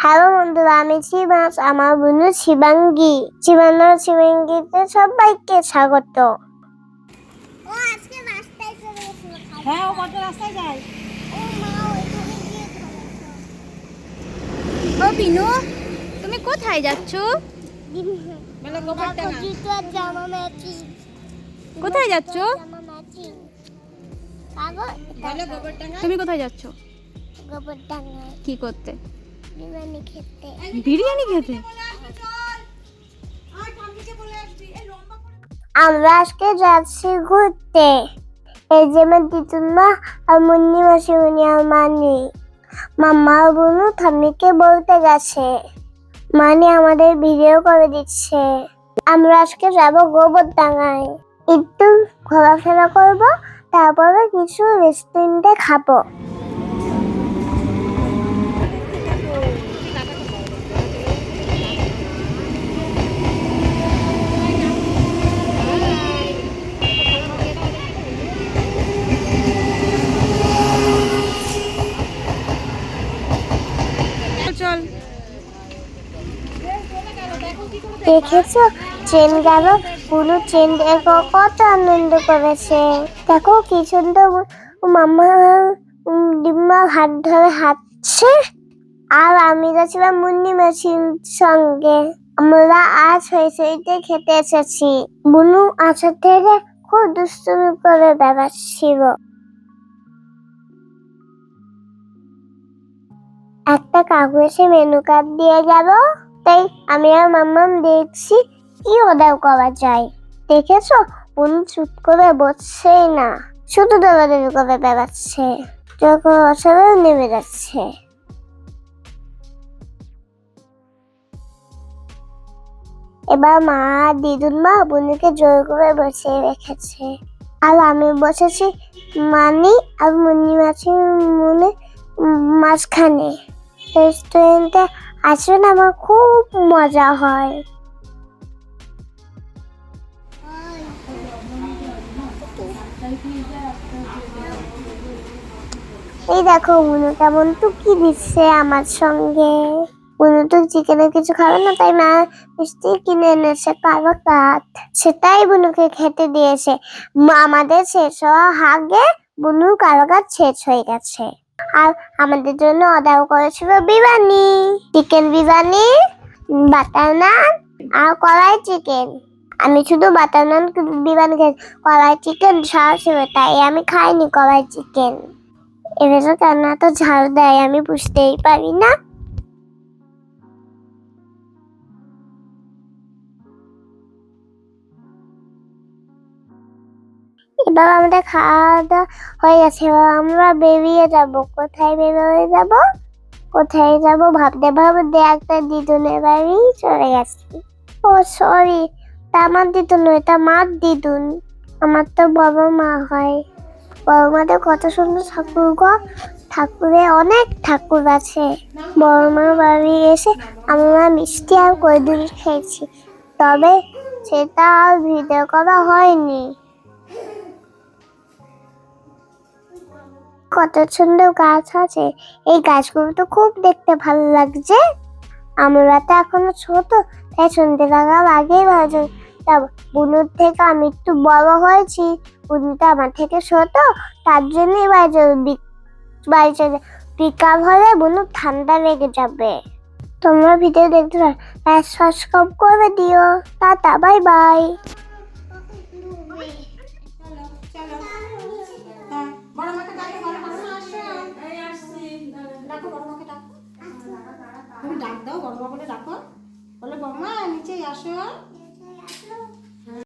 Hello বন্ধুরা আমি শিবাস আমার বন্ধু শিবাঙ্গি। শিবানা শিবাঙ্গীতে সবাইকে স্বাগত। ও আজকে রাস্তায় চলে গেছিল হ্যাঁ ও কত রাস্তায় যায়? ও মা ওইখানে গিয়ে ও বিনু তুমি কোথায় যাচ্ছ? কোথায় যাচ্ছ? তুমি কোথায় যাচ্ছ? কি করতে? বিরিয়ানি খেতে। বিরিয়ানি খেতে? আমরা আজকে যাচ্ছি ঘুরতে। এই যে আমার দিতুমা আর মুন্নি মাসিমণি আর মানি। মাম্মা আর বোনু ঠাম্মিকে বলতে গেছে মানি আমাদের ভিডিও করে দিচ্ছে। আমরা আজকে যাব গোবরডাঙ্গায়। একটু ঘোরাফেরা করব তারপরে কিছু রেস্টুরেন্টে খাব। চল। দেখেছ? ট্রেন গেল পুরো ট্রেন কত আনন্দ করেছে। দেখো কি সুন্দর মামা উম, ডিম্মা হাত ধরে হাঁটছে আর আমি গেছিলাম মুন্নি মাসির সঙ্গে। আমরা আজ হয়েছে খেতে এসেছি। বুনু আসার থেকে খুব দুষ্টুমি করে বেড়াচ্ছিল। একটা কাগজে মেনু কার্ড দিয়ে গেল। তাই আমি আর মাম্মাম দেখছি কি অর্ডার করা যায়। দেখেছ? উনি চুপ করে বসছেই না। শুধু দৌড়াদৌড়ি করে বেড়াচ্ছে। যখন অসবে নেমে যাচ্ছে। এবার মা দিদুন মা বোনকে জোর করে বসিয়ে রেখেছে। আর আমি বসেছি মানি আর মুন্নি মাছি মনে মাঝখানে। রেস্টুরেন্টে আসলে আমার খুব মজা হয়। এই দেখো উনু কেমন টুকি দিচ্ছে আমার সঙ্গে। উনু তো চিকেনের কিছু খাবে না, তাই মা মিষ্টি কিনে এনেছে কালো কাঠ সেটাই বুনুকে খেতে দিয়েছে। আমাদের শেষ হওয়া হাগে বুনু কালো কাঠ শেষ হয়ে গেছে। আর আমাদের জন্য অর্ডার করেছিল বিরিয়ানি। চিকেন বিরিয়ানি বাটার নান আর কড়াই চিকেন আমি শুধু বাটার নান বিরিয়ানি খেয়েছি। কড়াই চিকেন ঝাল ছিল, তাই আমি খাইনি কড়াই চিকেন এভাবে কেন এত ঝাল দেয়, আমি বুঝতেই পারি না। এবার আমাদের খাওয়া দাওয়া হয়ে গেছে। এবার আমরা বেরিয়ে যাব। কোথায় বেরোয় যাব? কোথায় যাব? ভাবতে ভাবতে একটা দিদুনের বাড়ি চলে গেছি। ও সরি তা আমার দিদুন নয়, তা মার দিদুন। আমার তো বাবা মা হয়। বড় মাদের কত সুন্দর ঠাকুর গো। ঠাকুরে অনেক ঠাকুর আছে। বড় মার বাড়ি এসে আমরা মিষ্টি আর কৈদুরি খেয়েছি। তবে সেটা আর ভিডিও করা হয়নি। কত সুন্দর গাছ আছে। এই গাছগুলো তো খুব দেখতে ভালো লাগছে। আমরা তো এখনও ছোট, তাই শুনতে লাগার আগেই ভালো যাব বুনুর থেকে আমি একটু বড় হয়েছি, বুনুটা আমার থেকে ছোট, তার জন্যই বাড়ি বাড়ি চলে পিকআপ হলে বুনু ঠান্ডা লেগে যাবে। তোমরা ভিডিও দেখতে পারো সাবস্ক্রাইব করে দিও। টাটা বাই বাই ডাকো বড়মাকে ডাকো। তুমি ডাক দাও বড়মা বলে ডাকো। বলে বড়মা নিচে আসো।